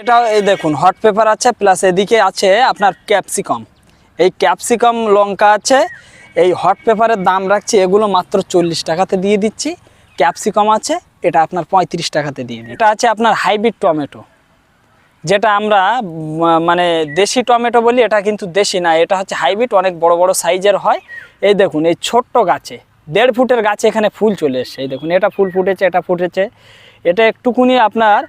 এটা এই দেখুন হট পেপার আছে প্লাস এদিকে আছে আপনার ক্যাপসিকাম এই ক্যাপসিকাম লঙ্কা আছে, এই হট পেপারের দাম রাখছি এগুলো মাত্র চল্লিশ টাকাতে দিয়ে দিচ্ছি। ক্যাপসিকাম আছে, এটা আপনার পঁয়ত্রিশ টাকাতে দিয়ে দিই এটা আছে আপনার হাইব্রিড টমেটো যেটা আমরা মানে দেশি টমেটো বলি, এটা কিন্তু দেশি না, এটা হচ্ছে হাইব্রিড অনেক বড় বড় সাইজের হয়। এই দেখুন, এই ছোট্ট গাছে, দেড় ফুটের গাছে এখানে ফুল চলে এসছে। এই দেখুন, এটা ফুল ফুটেছে, এটা ফুটেছে। এটা একটুকুনি আপনার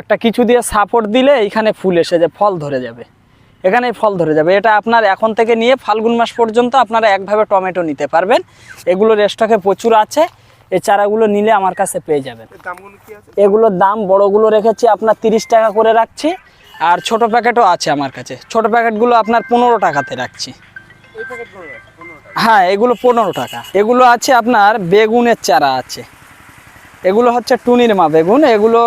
একটা কিছু দিয়ে সাপোর্ট দিলে এইখানে ফুল এসে যে ফল ধরে যাবে। এখানে ফল ধরে যাবে। এটা আপনার এখন থেকে নিয়ে ফাল্গুন মাস পর্যন্ত আপনারা একভাবে টমেটো নিতে পারবেন। এগুলোর স্টকে প্রচুর আছে। এই চারাগুলো নিলে আমার কাছে পেয়ে যাবেন। এগুলোর দাম বড়গুলো রেখেছি আপনার তিরিশ টাকা করে রাখছি। আর ছোট প্যাকেটও আছে আমার কাছে। ছোট প্যাকেটগুলো আপনার পনেরো টাকাতে রাখছি। হ্যাঁ এগুলো পনেরো টাকা। এগুলো আছে আপনার বেগুনের চারা আছে। এগুলো হচ্ছে টুনির মা বেগুন। এগুলো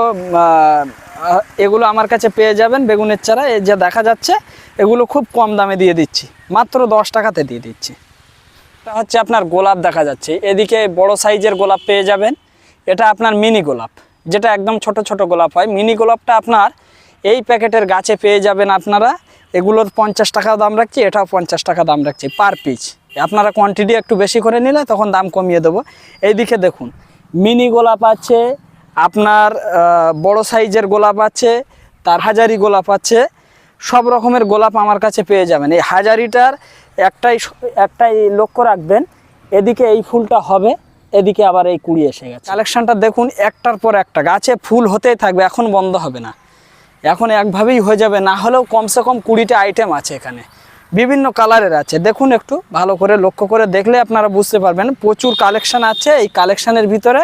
এগুলো আমার কাছে পেয়ে যাবেন বেগুনের চারা। এই যে দেখা যাচ্ছে, এগুলো খুব কম দামে দিয়ে দিচ্ছি। মাত্র দশ টাকাতে দিয়ে দিচ্ছি। এটা হচ্ছে আপনার গোলাপ দেখা যাচ্ছে। এদিকে বড় সাইজের গোলাপ পেয়ে যাবেন। এটা আপনার মিনি গোলাপ। যেটা একদম ছোট ছোট গোলাপ হয়। মিনি গোলাপটা আপনার এই প্যাকেটের গাছে পেয়ে যাবেন আপনারা। এগুলোর পঞ্চাশ টাকা দাম রাখছি, এটাও পঞ্চাশ টাকা দাম রাখছি। Per piece. আপনারা কোয়ান্টিটি একটু বেশি করে নিলে তখন দাম কমিয়ে দেবো। এইদিকে দেখুন মিনি গোলাপ আছে, আপনার বড় সাইজের গোলাপ আছে, তার হাজারি গোলাপ আছে, সব রকমের গোলাপ আমার কাছে পেয়ে যাবেন। এই হাজারিটার একটাই একটাই লক্ষ্য রাখবেন, এদিকে এই ফুলটা হবে, এদিকে আবার এই কুড়ি এসে গেছে। কালেকশনটা দেখুন, একটার পর একটা, গাছে ফুল হতেই থাকবে, এখন বন্ধ হবে না। এখন একভাবেই হয়ে যাবে, না হলেও কমসে কম কুড়িটা আইটেম আছে এখানে। বিভিন্ন কালারের আছে। দেখুন একটু, ভালো করে লক্ষ্য করে দেখলে আপনারা বুঝতে পারবেন। প্রচুর কালেকশন আছে। এই কালেকশনের ভিতরে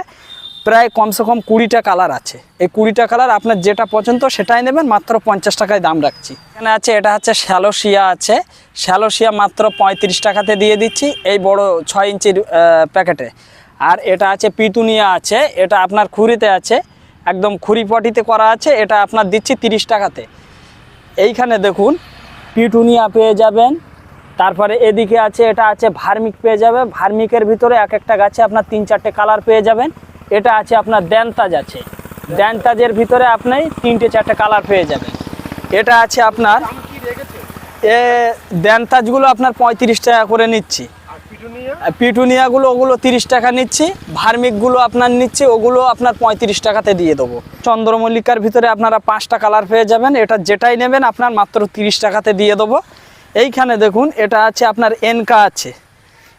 প্রায় কমসে কম কুড়িটা কালার আছে। এই কুড়িটা কালার আপনার যেটা পছন্দ সেটাই নেবেন। মাত্র পঞ্চাশ টাকায় দাম রাখছি। এখানে আছে, এটা হচ্ছে শ্যালোশিয়া আছে। শ্যালোশিয়া মাত্র পঁয়ত্রিশ টাকাতে দিয়ে দিচ্ছি এই বড় ছয় ইঞ্চির প্যাকেটে। আর এটা আছে পিটুনিয়া আছে। এটা আপনার খুরিতে আছে। একদম খুরি পটিতে করা আছে। এটা আপনার দিচ্ছি তিরিশ টাকাতে। এইখানে দেখুন পিটুনিয়া পেয়ে যাবেন। তারপরে এদিকে আছে, এটা আছে ভার্মিক পেয়ে যাবে। ভার্মিকের ভিতরে এক একটা গাছে আপনার তিন চারটে কালার পেয়ে যাবেন। এটা আছে আপনার দ্যানতাজ আছে। দ্যানতাজের ভিতরে আপনি তিনটে চারটে কালার পেয়ে যাবেন। এটা আছে আপনার, এ দ্যানতাজগুলো আপনার পঁয়ত্রিশ টাকা করে নিচ্ছি। পিটুনিয়াগুলো ওগুলো তিরিশ টাকা নিচ্ছি। ভার্মিকগুলো আপনার নিচ্ছি ওগুলো আপনার পঁয়ত্রিশ টাকাতে দিয়ে দেবো। চন্দ্রমল্লিকার ভিতরে আপনারা পাঁচটা কালার পেয়ে যাবেন। এটা যেটাই নেবেন আপনার মাত্র তিরিশ টাকাতে দিয়ে দেবো। এইখানে দেখুন এটা আছে আপনার এনকা আছে।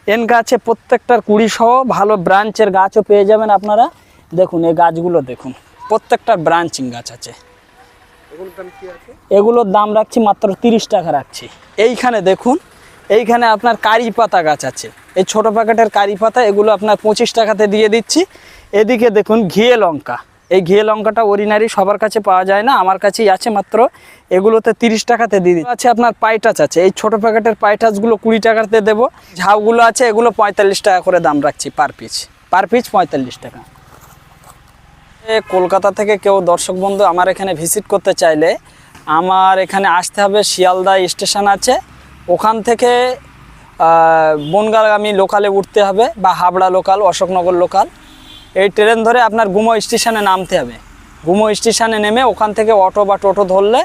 এনকা আছে প্রত্যেকটার কুড়ি সহ ভালো ব্রাঞ্চের গাছও পেয়ে যাবেন আপনারা। দেখুন এই গাছগুলো দেখুন প্রত্যেকটার ব্রাঞ্চিং গাছ আছে? এগুলোর দাম রাখছি মাত্র তিরিশ টাকা রাখছি। এইখানে দেখুন এইখানে আপনার কারি পাতা গাছ আছে। এই ছোট প্যাকেটের কারি পাতা, এগুলো আপনার পঁচিশ টাকাতে দিয়ে দিচ্ছি। এদিকে দেখুন ঘিয়ে লঙ্কা। এই ঘিয়ে লঙ্কাটা অরিনারি সবার কাছে পাওয়া যায় না, আমার কাছেই আছে মাত্র। এগুলোতে তিরিশ টাকাতে দিয়ে দিচ্ছি। আছে আপনার পাইটাচ আছে, এই ছোট প্যাকেটের পাইটাচগুলো কুড়ি টাকাতে দেবো। ঝাউগুলো আছে, এগুলো পঁয়তাল্লিশ টাকা করে দাম রাখছি পার পিস। পার পিস পঁয়তাল্লিশ টাকা। কলকাতা থেকে কেউ দর্শক বন্ধু আমার এখানে ভিজিট করতে চাইলে, আমার এখানে আসতে হবে শিয়ালদা স্টেশন আছে। ওখান থেকে বনগাঁগামী লোকালে উঠতে হবে বা হাবড়া লোকাল অশোকনগর লোকাল। এই ট্রেন ধরে আপনার গুমো স্টেশনে নামতে হবে। গুমো স্টেশনে নেমে ওখান থেকে অটো বা টোটো ধরলে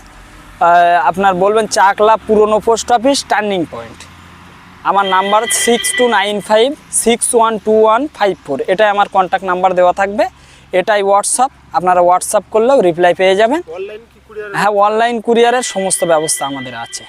আপনার বলবেন চাকলা পুরনো পোস্ট অফিস টার্নিং পয়েন্ট। আমার number six two nine five six one two one five four. এটাই আমার কন্ট্যাক্ট নাম্বার দেওয়া থাকবে। এটাই হোয়াটসঅ্যাপ আপনারা হোয়াটসঅ্যাপ করলেও রিপ্লাই পেয়ে যাবেন। হ্যাঁ অনলাইন কুরিয়ারের সমস্ত ব্যবস্থা আমাদের আছে।